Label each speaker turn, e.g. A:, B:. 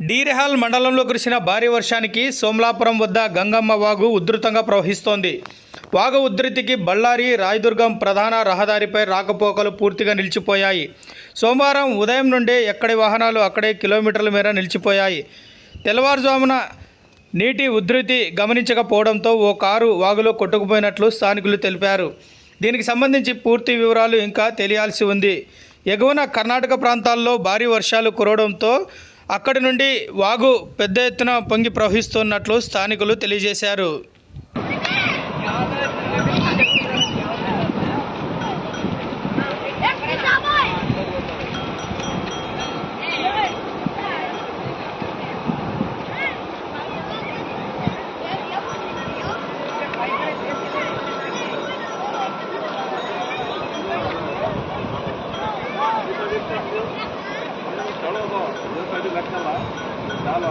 A: డీరెహాల్ మండలంలో కురిసిన భారీ వర్షానికి సోమలాపురం వద్ద గంగమ్మ వాగు ఉధృతంగా ప్రవహిస్తోంది. వాగు ఉధృతికి బళ్ళారి రాయదుర్గం ప్రధాన రహదారిపై రాకపోకలు పూర్తిగా నిలిచిపోయాయి. సోమవారం ఉదయం నుండే ఎక్కడి వాహనాలు అక్కడే కిలోమీటర్ల మేర నిలిచిపోయాయి. తెల్లవారుజామున నీటి ఉధృతి గమనించకపోవడంతో ఓ కారు వాగులో కొట్టుకుపోయినట్లు స్థానికులు తెలిపారు. దీనికి సంబంధించి పూర్తి వివరాలు ఇంకా తెలియాల్సి ఉంది. ఎగువన కర్ణాటక ప్రాంతాల్లో భారీ వర్షాలు కురవడంతో అక్కడి నుండి వాగు పెద్ద ఎత్తున పొంగి ప్రవహిస్తున్నట్లు స్థానికులు తెలియజేశారు. సెలవులో పది గంటల చాలా